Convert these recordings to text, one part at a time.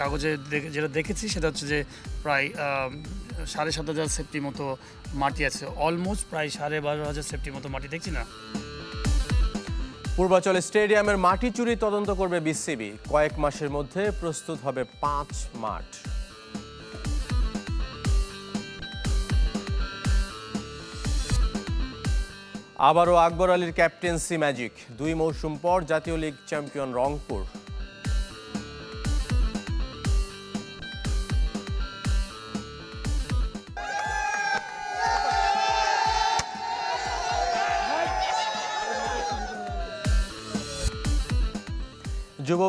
কাগজে যেটা দেখেছি সেটা হচ্ছে যে প্রায় সাড়ে সাত হাজার সেফটি মতো মাটি আছে। অলমোস্ট প্রায় সাড়ে বারো হাজার সেফটি মতো মাটি, দেখছি না? পূর্বাচল স্টেডিয়ামের মাটি চুরি তদন্ত করবে বিসিবি। কয়েক মাসের মধ্যে প্রস্তুত হবে পাঁচ মাঠ। আবারও আকবর আলীর ক্যাপ্টেন্সি ম্যাজিক। দুই মৌসুম পর জাতীয় লিগ চ্যাম্পিয়ন রংপুর।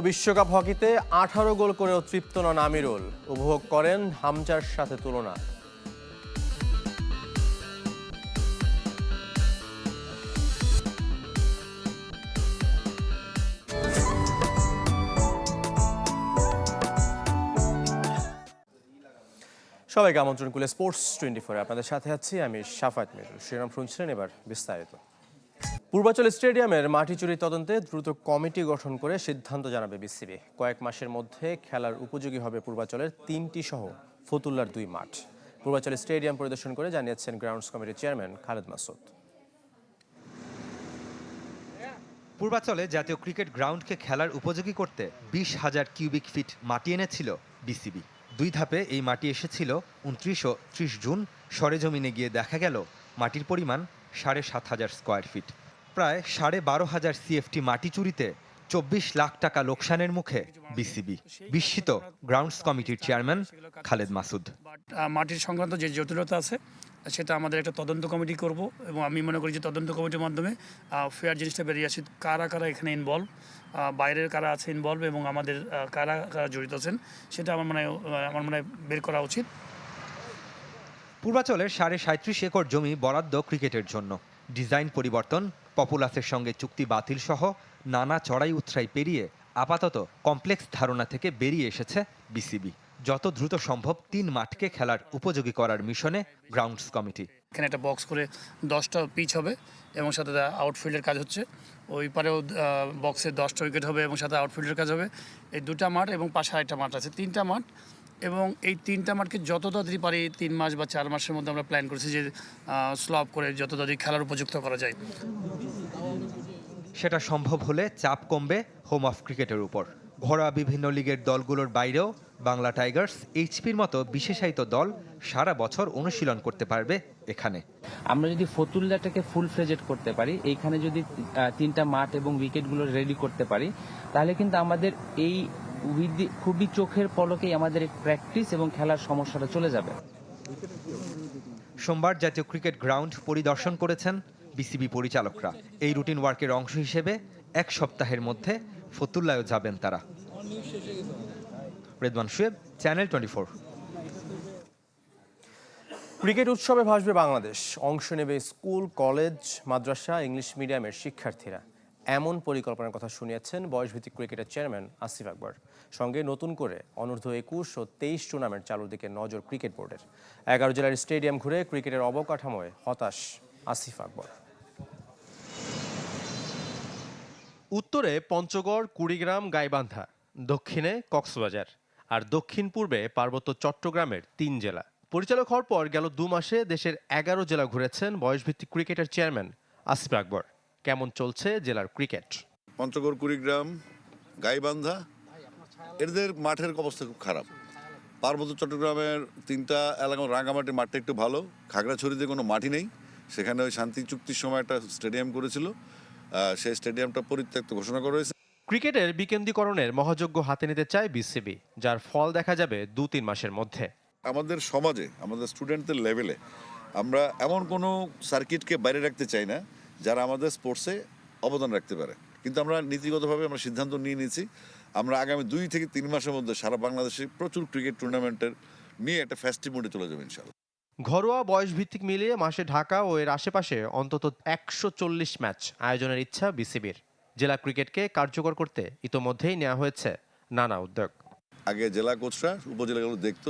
বিশ্বকাপ হকিতে আঠারো গোল করেও তৃপ্ত নন আমিরুল। উপভোগ করেন হামজার সাথে তুলনা। সবাইকে আমন্ত্রণ করলে স্পোর্টস টোয়েন্টি ফোরে আপনাদের সাথে আছি আমি সাফাত মিরুল। শিরোনাম শুনছিলেন এবার বিস্তারিত। পূর্বাচল স্টেডিয়ামের মাটি চুরি তদন্তে দ্রুত কমিটি গঠন করে সিদ্ধান্ত জানাবে বিসিবি। কয়েক মাসের মধ্যে খেলার উপযোগী হবে পূর্বাচলের তিনটি সহ ফতুল্লার দুই মাঠ। পূর্বাচল স্টেডিয়াম পরিদর্শন করে জানিয়েছেন গ্রাউন্ডস কমিটির চেয়ারম্যান খালেদ মাসুদ পূর্বাচলে জাতীয় ক্রিকেট গ্রাউন্ডকে খেলার উপযোগী করতে বিশ হাজার কিউবিক ফিট মাটি এনেছিল বিসিবি। দুই ধাপে এই মাটি এসেছিল উনত্রিশ ও ত্রিশ জুন। সরেজমিনে গিয়ে দেখা গেল মাটির পরিমাণ সাড়ে সাত হাজার স্কোয়ার ফিট। প্রায় সাড়ে বারো হাজার সিএফটি মাটি চুরিতে চব্বিশ লাখ টাকা লোকসানের মুখে বিসিবি বিস্মিত গ্রাউন্ডস কমিটির চেয়ারম্যান খালেদ মাসুদ। মাটির সংক্রান্ত যে জটিলতা আছে সেটা আমাদের একটা তদন্ত কমিটি করব এবং আমি মনে করি যে তদন্ত কমিটির মাধ্যমে ফেয়ার জিনিসটা বেরিয়ে আসে। কারা কারা এখানে ইনভলভ বাইরের কারা আছে ইনভলভ এবং আমাদের কারা কারা জড়িত আছেন সেটা আমার মনে হয় আমার মনে হয় বের করা উচিত। পূর্বাচলের সাড়ে সাঁত্রিশ একর জমি বরাদ্দ ক্রিকেটের জন্য। ডিজাইন পরিবর্তন পপুলাসের সঙ্গে চুক্তি বাতিল সহ নানা চড়াই উৎরাই পেরিয়ে আপাতত কমপ্লেক্স ধারণা থেকে বেরিয়ে এসেছে বিসিবি। যত দ্রুত সম্ভব তিন মাঠকে খেলার উপযোগী করার মিশনে গ্রাউন্ডস কমিটি। এখানে একটা বক্স করে দশটা পিচ হবে এবং সাথে আউটফিল্ডের কাজ হচ্ছে। ওই পারেও বক্সে দশটা উইকেট হবে এবং সাথে আউটফিল্ডের কাজ হবে। এই দুটা মাঠ এবং পাশে আরেকটা মাঠ আছে। তিনটা মাঠ এবং এই তিনটা মাঠকে যত তাড়াতাড়ি পারি তিন মাস বা চার মাসের মধ্যে আমরা প্ল্যান করেছি যে স্লপ করে যত তাড়াতাড়ি খেলার উপযুক্ত করা যায়। সেটা সম্ভব হলে চাপ কমবে হোম অফ ক্রিকেটের উপর। ঘরোয়া বিভিন্ন লিগের দলগুলোর বাইরেও বাংলা টাইগার্স এইচপির মতো বিশেষায়িত দল সারা বছর অনুশীলন করতে পারবে এখানে। আমরা যদি ফতুল্লাটাকে ফুল ফ্লেজেড করতে পারি এইখানে যদি তিনটা মাঠ এবং উইকেটগুলো রেডি করতে পারি তাহলে কিন্তু আমাদের এই খুবই চোখের পলকেই আমাদের প্র্যাকটিস এবং খেলার সমস্যাটা চলে যাবে। সোমবার জাতীয় ক্রিকেট গ্রাউন্ড পরিদর্শন করেছেন বিসিবি পরিচালকরা। এই রুটিন ওয়ার্কের অংশ হিসেবে এক সপ্তাহের মধ্যে ফতুল্লায়ও যাবেন তারা। Redwan Shuaib channel twenty four. Cricket উৎসবে ভাসবে বাংলাদেশ। অংশ নেবে স্কুল কলেজ মাদ্রাসা ইংলিশ মিডিয়ামের শিক্ষার্থীরা। এমন পরিকল্পনার কথা শুনিয়েছেন বয়সভিত্তিক ক্রিকেটের চেয়ারম্যান আসিফ আকবর। সঙ্গে নতুন করে অনূর্ধ্ব একুশ ও তেইশ টুর্নামেন্ট চালুর দিকে নজর ক্রিকেট বোর্ডের। এগারো জেলার স্টেডিয়াম ঘুরে ক্রিকেটের অবকাঠামোয় হতাশ আসিফ আকবর। উত্তরে পঞ্চগড়, কুড়িগ্রাম, গাইবান্ধা, দক্ষিণে কক্সবাজার আর দক্ষিণ পূর্বে পার্বত্য চট্টগ্রামের তিন জেলা। পরিচালক হওয়ার পর গেল দু মাসে দেশের এগারো জেলা ঘুরেছেন বয়সভিত্তিক ক্রিকেটের চেয়ারম্যান আসিফ আকবর। কেমন চলছে জেলার ক্রিকেট? পঞ্চগড় কুড়িগ্রাম গাইবান্ধা এদের মাঠের অবস্থা খুব খারাপ। পার্বত্য চট্টগ্রামের তিনটা এলাকা রাঙ্গামাটির মাঠটা একটু ভালো। খাগড়াছড়িতে কোনো মাটি নেই। সেখানে ওই শান্তি চুক্তির সময় একটা স্টেডিয়াম করেছিল। সেই স্টেডিয়ামটা পরিত্যক্ত ঘোষণা করা হয়েছে। ক্রিকেটের বিকেন্দ্রীকরণের মহাযজ্ঞ হাতে নিতে চায় বিসিবি যার ফল দেখা যাবে দু তিন মাসের মধ্যে। আমাদের সমাজে আমাদের স্টুডেন্টদের লেভেলে আমরা এমন কোনো সার্কিটকে বাইরে রাখতে চাই না। যারা আমাদের স্পোর্টসে অবদান রাখতে পারে। কিন্তু আমরা নীতিগতভাবে আমরা সিদ্ধান্ত নিয়ে নিয়েছি আমরা আগামী দুই থেকে তিন মাসের মধ্যে সারা বাংলাদেশে প্রচুর ক্রিকেট টুর্নামেন্টের নিয়ে একটা ফেস্টিভ মোডে চলে যাবে ইনশাল্লাহ ঘরোয়া বয়স ভিত্তিক মিলিয়ে মাসে ঢাকা ও এর আশেপাশে অন্তত একশো চল্লিশ ম্যাচ আয়োজনের ইচ্ছা বিসিবির। জেলা ক্রিকেটকে কার্যকর করতে ইতোমধ্যেই নেওয়া হয়েছে নানা উদ্যোগ। আগে জেলা কোচরা উপজেলাগুলো দেখতো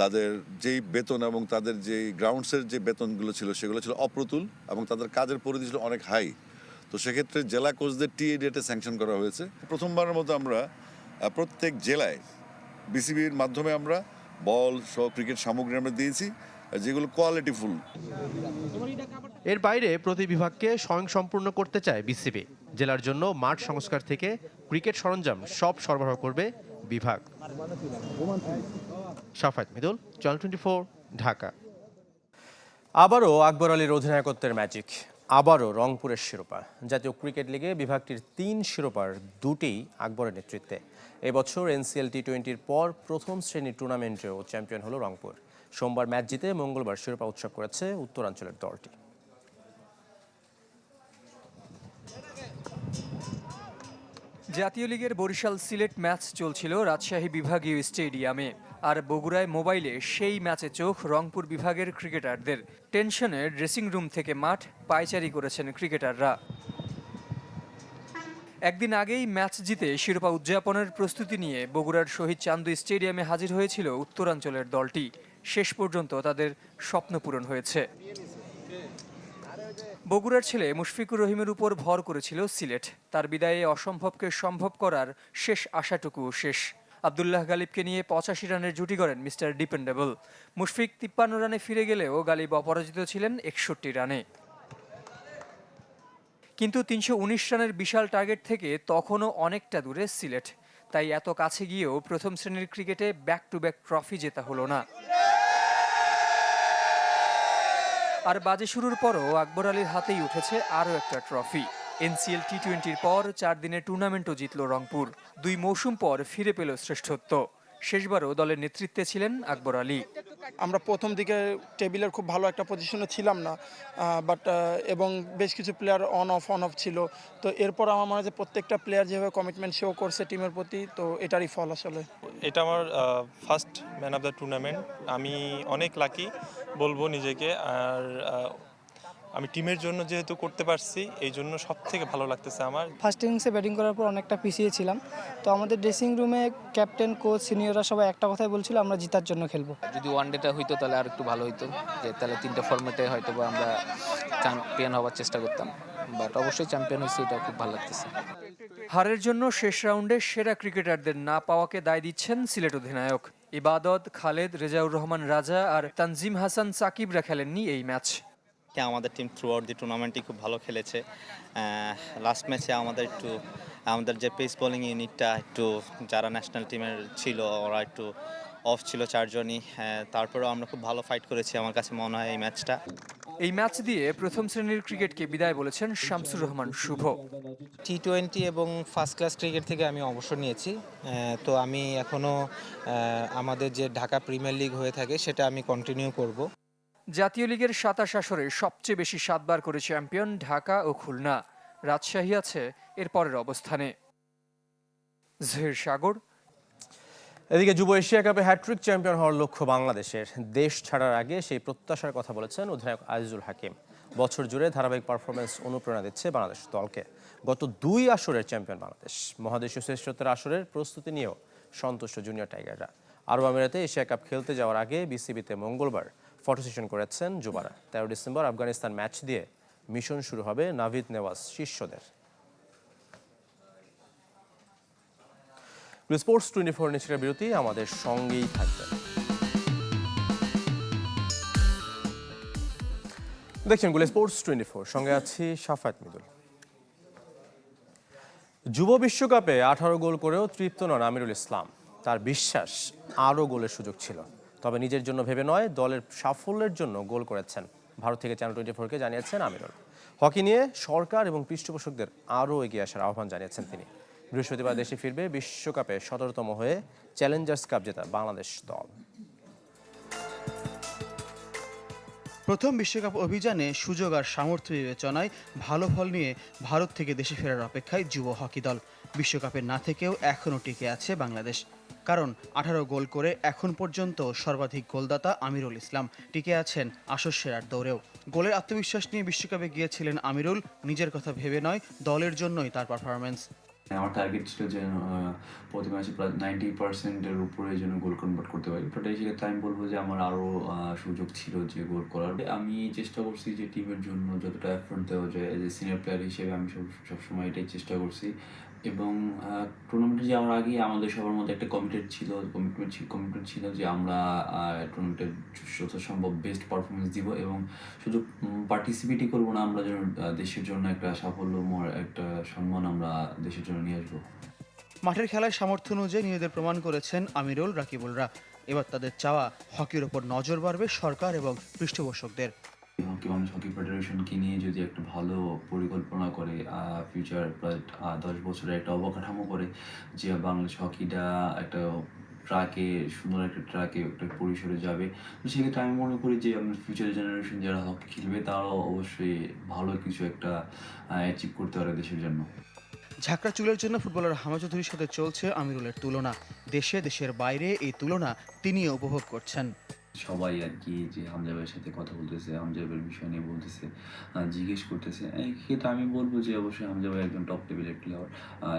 তাদের যেই বেতন এবং তাদের যেই গ্রাউন্ডসের যে বেতনগুলো ছিল, সেগুলো ছিল অপ্রতুল এবং তাদের কাজের পরিধি ছিল অনেক হাই তো সেক্ষেত্রে জেলা কোচদের টি ডেটে স্যাংশন করা হয়েছে। প্রথমবারের মতো আমরা প্রত্যেক জেলায় বিসিবির মাধ্যমে আমরা বল সহ ক্রিকেট সামগ্রী আমরা দিয়েছি, যেগুলো কোয়ালিটিফুল এর বাইরে প্রতি বিভাগকে স্বয়ংসম্পূর্ণ করতে চায় বিসিবি জেলার জন্য মাঠ সংস্কার থেকে ক্রিকেট সরঞ্জাম সব সরবরাহ করবে বিভাগ। সাফাত মিদুল চ্যানেল টোয়েন্টি ঢাকা। আবারও আকবর আলীর অধিনায়কত্বের ম্যাজিক, আবারও রংপুরের শিরোপা। জাতীয় ক্রিকেট লিগে বিভাগটির তিন শিরোপার দুটি আকবরের নেতৃত্বে। এবছর এনসিএল টি টোয়েন্টির পর প্রথম শ্রেণির টুর্নামেন্টেও চ্যাম্পিয়ন হলো রংপুর। সোমবার ম্যাচ জিতে মঙ্গলবার শিরোপা উৎসব করেছে উত্তরাঞ্চলের দলটি। জাতীয় লিগের বরিশাল সিলেট ম্যাচ চলছিল রাজশাহী বিভাগীয় স্টেডিয়ামে। আর বগুড়ায় মোবাইলে সেই ম্যাচে চোখ রংপুর বিভাগের ক্রিকেটারদের। টেনশনে ড্রেসিং রুম থেকে মাঠ পায়চারি করেছেন ক্রিকেটাররা। একদিন আগেই ম্যাচ জিতে শিরোপা উদযাপনের প্রস্তুতি নিয়ে বগুড়ার শহীদ চান্দু স্টেডিয়ামে হাজির হয়েছিল উত্তরাঞ্চলের দলটি। শেষ পর্যন্ত তাদের স্বপ্ন পূরণ হয়েছে। বগুড়ার ছেলে মুশফিকুর রহিমের উপর ভর করেছিল সিলেট। তার বিদায়ে অসম্ভবকে সম্ভব করার শেষ আশাটুকু শেষ। আবদুল্লাহ গালিবকে নিয়ে পঁচাশি রানের জুটি করেন মিস্টার ডিপেন্ডেবল। মুশফিক তিপ্পান্ন রানে ফিরে গেলেও গালিব অপরাজিত ছিলেন একষট্টি রানে। কিন্তু তিনশো উনিশ রানের বিশাল টার্গেট থেকে তখনও অনেকটা দূরে সিলেট। তাই এত কাছে গিয়েও প্রথম শ্রেণির ক্রিকেটে ব্যাক টু ব্যাক ট্রফি জেতা হলো না। আর বাজে শুরুর পরও আকবর আলীর হাতেই উঠেছে আরও একটা ট্রফি। এনসিএল টি টোয়েন্টির পর চার দিনের টুর্নামেন্টও জিতল রংপুর। দুই মৌসুম পর ফিরে পেল শ্রেষ্ঠত্ব। শেষবারও দলের নেতৃত্বে ছিলেন আকবর আলী। আমরা প্রথম দিকে টেবিলের খুব ভালো একটা পজিশনে ছিলাম না বাট এবং বেশ কিছু player on off on off ছিল। তো এরপর আমার মনে হয় যে প্রত্যেকটা প্লেয়ার যেভাবে কমিটমেন্ট শো করছে টিমের প্রতি তো এটারই ফল আসলে। এটা আমার first man of the tournament আমি অনেক লাকি বলব নিজেকে আর আমি টিমের জন্য যেহেতু করতে পারছি এই জন্য সব থেকে ভালো লাগতেছে আমার। ফার্স্ট ইনিংসে ব্যাটিং করার পর অনেকটা পিছিয়ে ছিলাম। তো আমাদের ড্রেসিং রুমে ক্যাপ্টেন কোচ সিনিয়ররা সবাই একটা কথাই বলছিল আমরা জিতার জন্য খেলব। যদি ওয়ান ডেটা হইতো তাহলে আর একটু ভালো হইতো যে তাহলে তিনটা ফর্মেটে হয়তো বা আমরা চ্যাম্পিয়ন হওয়ার চেষ্টা করতাম। বাট অবশ্যই চ্যাম্পিয়ন হয়েছে এটা খুব ভালো লাগতেছে। হারের জন্য শেষ রাউন্ডে সেরা ক্রিকেটারদের না পাওয়াকে দায় দিচ্ছেন সিলেট অধিনায়ক। ইবাদত খালেদ রেজাউর রহমান রাজা আর তানজিম হাসান সাকিবরা খেলেননি এই ম্যাচ আমাদের টিম থ্রু আউট দি টুর্নামেন্টই খুব ভালো খেলেছে। লাস্ট ম্যাচে আমাদের একটু আমাদের যে পেস বোলিং ইউনিটটা একটু যারা ন্যাশনাল টিমের ছিল ওরা একটু অফ ছিল চারজনই। তারপরেও আমরা খুব ভালো ফাইট করেছি আমার কাছে মনে হয় এই ম্যাচটা এই ম্যাচ দিয়ে প্রথম শ্রেণির ক্রিকেটকে বিদায় বলেছেন শামসুর রহমান শুভ। টি টোয়েন্টি এবং ফার্স্ট ক্লাস ক্রিকেট থেকে আমি অবসর নিয়েছি। তো আমি এখনও আমাদের যে ঢাকা প্রিমিয়ার লিগ হয়ে থাকে সেটা আমি কন্টিনিউ করব। জাতীয় লিগের সাতাশ আসরে সবচেয়ে বেশি সাতবার করে চ্যাম্পিয়ন ঢাকা ও খুলনা। রাজশাহী আছে এর পরের অবস্থানে। জহির সাগর। এদিকে যুব এশিয়া কাপে হ্যাট্রিক চ্যাম্পিয়ন হওয়ার লক্ষ্য বাংলাদেশের। দেশ ছাড়ার আগে সেই প্রত্যাশার কথা বলেছেন অধিনায়ক আজিজুল হাকিম। বছর জুড়ে ধারাবাহিক পারফরমেন্স অনুপ্রেরণা দিচ্ছে বাংলাদেশ দলকে। গত দুই আসরের চ্যাম্পিয়ন বাংলাদেশ। মহাদেশীয় শ্রেষ্ঠত্বের আসরের প্রস্তুতি নিয়েও সন্তুষ্ট জুনিয়র টাইগাররা। আরব আমিরাতে এশিয়া কাপ খেলতে যাওয়ার আগে বিসিবিতে মঙ্গলবার ফটো সেশন করেছেন যুবারা তেরো ডিসেম্বর আফগানিস্তান ম্যাচ দিয়ে মিশন শুরু হবে নাভিদ নেওয়াজ শিষ্যদের। স্পোর্টস টোয়েন্টি ফোর নিশ্চয় বিরতি, আমাদের সঙ্গেই থাকবেন। দেখছেনগুলো স্পোর্টস টোয়েন্টি ফোর, সঙ্গে আছি সাফাত মিদুল। যুব বিশ্বকাপে আঠারো গোল করেও তৃপ্ত নন আমিরুল ইসলাম। তার বিশ্বাস আরও গোলের সুযোগ ছিল। তবে নিজের জন্য ভেবে নয়, দলের সাফল্যের জন্য গোল করেছেন। ভারত থেকে চ্যানেল টোয়েন্টি ফোরকে জানিয়েছেন আমিরুল। হকি নিয়ে সরকার এবং পৃষ্ঠপোষকদের আরও এগিয়ে আসার আহ্বান জানিয়েছেন তিনি। বৃহস্পতিবার দেশে ফিরবে বিশ্বকাপে সতেরোতম হয়ে চ্যালেঞ্জার্স কাপ জেতা বাংলাদেশ দল। প্রথম বিশ্বকাপ অভিযানে সুযোগ আর সামর্থ্য বিবেচনায় ভালো ফল নিয়ে ভারত থেকে দেশে ফেরার অপেক্ষায় যুব হকি দল। বিশ্বকাপে না থেকেও এখনও টিকে আছে বাংলাদেশ। কারণ আঠারো গোল করে এখন পর্যন্ত সর্বাধিক গোলদাতা আমিরুল ইসলাম। টিকে আছেন আসর সেরার দৌড়েও। গোলের আত্মবিশ্বাস নিয়ে বিশ্বকাপে গিয়েছিলেন আমিরুল, নিজের কথা ভেবে নয়, দলের জন্যই তার পারফরমেন্স আমার টার্গেট ছিল যে প্রতি ম্যাচে প্রায় নাইনটি পার্সেন্টের উপরে যেন গোল কনভার্ট করতে পারি। বাট এই সেক্ষেত্রে আমি বলব যে, আমার আরও সুযোগ ছিল যে গোল করার। আমি চেষ্টা করছি যে টিমের জন্য যতটা এফোর্ট দেওয়া যায় এজ এ সিনিয়র প্লেয়ার হিসেবে আমি সব, সবসময় এটাই চেষ্টা করছি। এবং টুর্নামেন্টে যাওয়ার আগে আমাদের সবার মধ্যে একটা কমিটেড ছিল কমিটমেন্ট ছিল কমিটমেন্ট ছিল যে আমরা টুর্নামেন্টে সম্ভব বেস্ট পারফরমেন্স দিব এবং শুধু পার্টিসিপেটই করব না, আমরা যেন দেশের জন্য একটা সাফল্য একটা সম্মান আমরা দেশের জন্য নিয়ে আসব। মাঠের খেলায় সামর্থ্য অনুযায়ী নিজেদের প্রমাণ করেছেন আমিরুল রাকিবুলরা। এবার তাদের চাওয়া হকির ওপর নজর বাড়বে সরকার এবং পৃষ্ঠপোষকদের। হকি বাংলাদেশ হকি ফেডারেশনকে নিয়ে যদি একটা ভালো পরিকল্পনা করে ফিউচার দশ বছরের একটা অবকাঠামো করে যে বাংলাদেশ হকিটা একটা ট্রাকে, সুন্দর একটা ট্রাকে, একটা পরিসরে যাবে, তো সেক্ষেত্রে আমি মনে করি যে ফিউচার জেনারেশন যারা হকি খেলবে তারাও অবশ্যই ভালো কিছু একটা অ্যাচিভ করতে পারে দেশের জন্য। ঝাঁকড়া চুলের জন্য ফুটবলার হামা চৌধুরীর সাথে চলছে আমিরুলের তুলনা। দেশে, দেশের বাইরে এই তুলনা তিনিও উপভোগ করছেন। সবাই আর কি যে হামজা ভাইয়ের সাথে কথা বলতেছে হামজা ভাইয়ের বিষয় নিয়ে বলতেছে জিজ্ঞেস করতেছে। ক্ষেত্রে আমি বলব যে অবশ্যই হামজা ভাই একজন টপ লেভেলের প্লেয়ার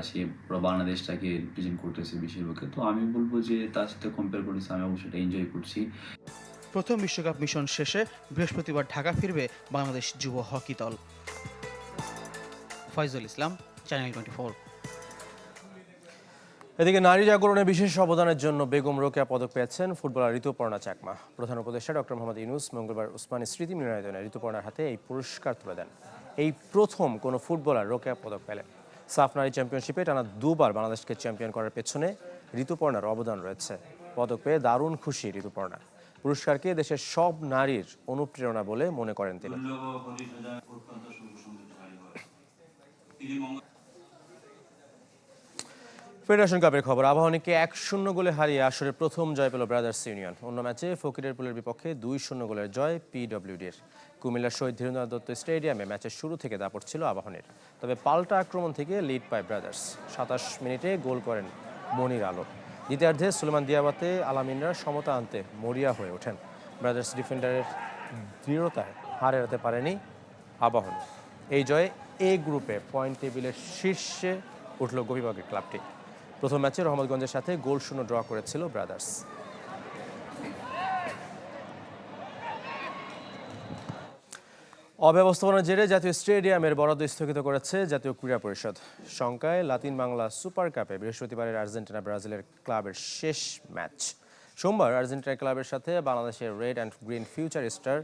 সে বাংলাদেশটাকে রিপ্রেজেন্ট করতেছে বিশ্বকাপে তো আমি বলব যে তার সাথে কম্পেয়ার করতেছে আমি অবশ্যই এটা এনজয় করছি। প্রথম বিশ্বকাপ মিশন শেষে বৃহস্পতিবার ঢাকা ফিরবে বাংলাদেশ যুব হকি দল। ফয়জুল ইসলাম চ্যানেল টোয়েন্টি এদিকে নারী জাগরণে বিশেষ অবদানের জন্য বেগম রোকেয়া পদক পেয়েছেন ফুটবলার ঋতুপর্ণা চাকমা। প্রধান উপদেষ্টা ডক্টর মোহাম্মদ ইউনুস মঙ্গলবার উসমানী স্মৃতি মিলনায়তনে ঋতুপর্ণার হাতে এই পুরস্কার তুলে দেন। এই প্রথম কোনো ফুটবলার রোকেয়া পদক পেলেন। সাফ নারী চ্যাম্পিয়নশিপে টানা দুবার বাংলাদেশকে চ্যাম্পিয়ন করার পেছনে ঋতুপর্ণার অবদান রয়েছে। পদক পেয়ে দারুণ খুশি ঋতুপর্ণা। পুরস্কারকে দেশের সব নারীর অনুপ্রেরণা বলে মনে করেন তিনি। ফেডারেশন কাপের খবর। আবাহনীকে এক শূন্য গোলে হারিয়ে আসরে প্রথম জয় পেল ব্রাদার্স ইউনিয়ন। অন্য ম্যাচে ফকিরের পুলের বিপক্ষে দুই শূন্য গোলের জয় পিডব্লিউডির। কুমিল্লার শহীদ ধীরেন্দ্রনাথ দত্ত স্টেডিয়ামে ম্যাচের শুরু থেকে দাপট ছিল আবাহনীর। তবে পাল্টা আক্রমণ থেকে লিড পায় ব্রাদার্স। সাতাশ মিনিটে গোল করেন মনির আলো দ্বিতীয়ার্ধে সুলেমান দিয়াবাতে আলামিনরা সমতা আনতে মরিয়া হয়ে ওঠেন। ব্রাদার্স ডিফেন্ডারের দৃঢ়তায় হার এড়াতে পারেনি আবাহনী। এই জয়ে এ গ্রুপে পয়েন্ট টেবিলের শীর্ষে উঠল গোপীবাগের ক্লাবটি। প্রথম ম্যাচে রহমতগঞ্জের সাথে গোল শূন্য ড্র করেছিল ব্রাদার্স। অব্যবস্থাপনার জেরে জাতীয় স্টেডিয়ামের বরাদ্দ স্থগিত করেছে জাতীয় ক্রীড়া পরিষদ। শঙ্কায় লাতিন বাংলা সুপার কাপে বৃহস্পতিবারের আর্জেন্টিনা ব্রাজিলের ক্লাবের শেষ ম্যাচ। সোমবার আর্জেন্টিনা ক্লাবের সাথে বাংলাদেশের red and green future star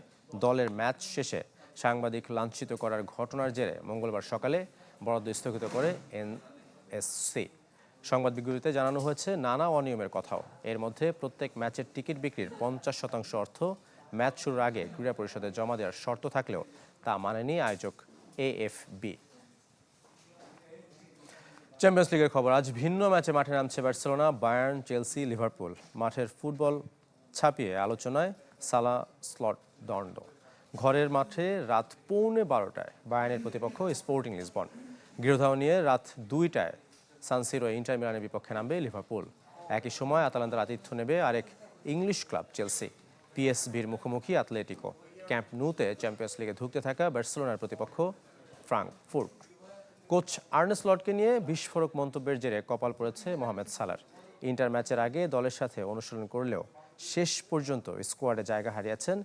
দলের ম্যাচ শেষে সাংবাদিক লাঞ্ছিত করার ঘটনার জেরে মঙ্গলবার সকালে বরাদ্দ স্থগিত করে এনএসসি সংবাদ বিজ্ঞপ্তিতে জানানো হয়েছে, নানা অনিয়মের কথাও। এর মধ্যে প্রত্যেক ম্যাচের টিকিট বিক্রির পঞ্চাশ শতাংশ অর্থ। ম্যাচ শুরুর আগে ক্রীড়া পরিষদে জমা দেওয়ার শর্ত থাকলেও তা মানেনি আয়োজক এএফবি। চ্যাম্পিয়ন্স লিগের খবর, আজ ভিন্ন ম্যাচে মাঠে নামছে বার্সেলোনা, বায়ার্ন, চেলসি, লিভারপুল। মাঠের ফুটবল ছাপিয়ে আলোচনায় সালা স্লট দণ্ড। ঘরের মাঠে রাত পৌনে বারোটায় বায়ার্নের প্রতিপক্ষ স্পোর্টিং লিসবন। গৃহধাও নিয়ে রাত দুইটায় সানসিরো ইন্টার মিলানের বিপক্ষে নামবে লিভারপুল। একই সময় আতালান্তার আতিথ্য নেবে আরেক ইংলিশ ক্লাব চেলসি। পিএসবির মুখোমুখি অ্যাথলেটিকো ক্যাম্প নুতে চ্যাম্পিয়ন্স লিগে ধুঁকতে থাকা বার্সেলোনার প্রতিপক্ষ ফ্রাঙ্ক ফ্রাঙ্কফুর্ট কোচ আর্নেস লটকে নিয়ে বিস্ফোরক মন্তব্যের জেরে কপাল পড়েছে মোহাম্মদ সালার। ইন্টার ম্যাচের আগে দলের সাথে অনুশীলন করলেও শেষ পর্যন্ত স্কোয়াডে জায়গা হারিয়েছেন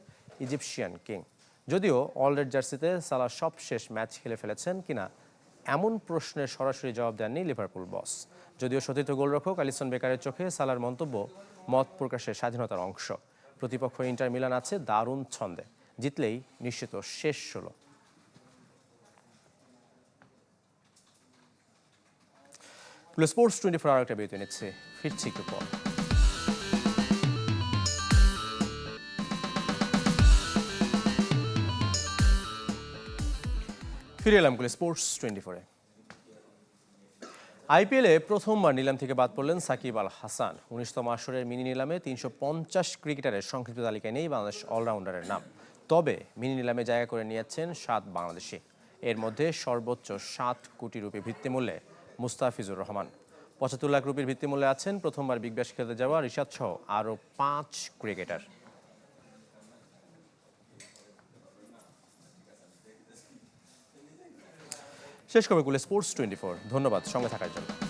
ইজিপশিয়ান কিং। যদিও অলরেড জার্সিতে সালার সব শেষ ম্যাচ খেলে ফেলেছেন কিনা এমন প্রশ্নের সরাসরি জবাব দেননি লিভারপুল বস। যদিও সতীর্থ গোলরক্ষক আলিসন বেকারের চোখে সালার মন্তব্য মত প্রকাশের স্বাধীনতার অংশ। প্রতিপক্ষ ইন্টার মিলান আছে দারুণ ছন্দে। জিতলেই নিশ্চিত শেষ ষোলো। স্পোর্টস টোয়েন্টি ফোর আওয়ার একটা বিরতি নিচ্ছে। ফিরছি একটু পর। ফিরে এলাম কুলে স্পোর্টস টোয়েন্টি ফোরে আইপিএলে প্রথমবার নিলাম থেকে বাদ পড়লেন সাকিব আল হাসান উনিশতম আসরের মিনি নিলামে তিনশো পঞ্চাশ ক্রিকেটারের সংক্ষিপ্ত তালিকায় নেই বাংলাদেশ অলরাউন্ডারের নাম। তবে মিনি নিলামে জায়গা করে নিয়েছেন সাত বাংলাদেশি। এর মধ্যে সর্বোচ্চ সাত কোটি রুপি ভিত্তিমূল্যে মুস্তাফিজুর রহমান। পঁচাত্তর লাখ রুপির ভিত্তিমূল্যে আছেন প্রথমবার বিগ ব্যাশ খেলতে যাওয়া রিশাদ সহ আরও পাঁচ ক্রিকেটার। শেষ করবে স্পোর্টস টোয়েন্টি ফোর ধন্যবাদ সঙ্গে থাকার জন্য।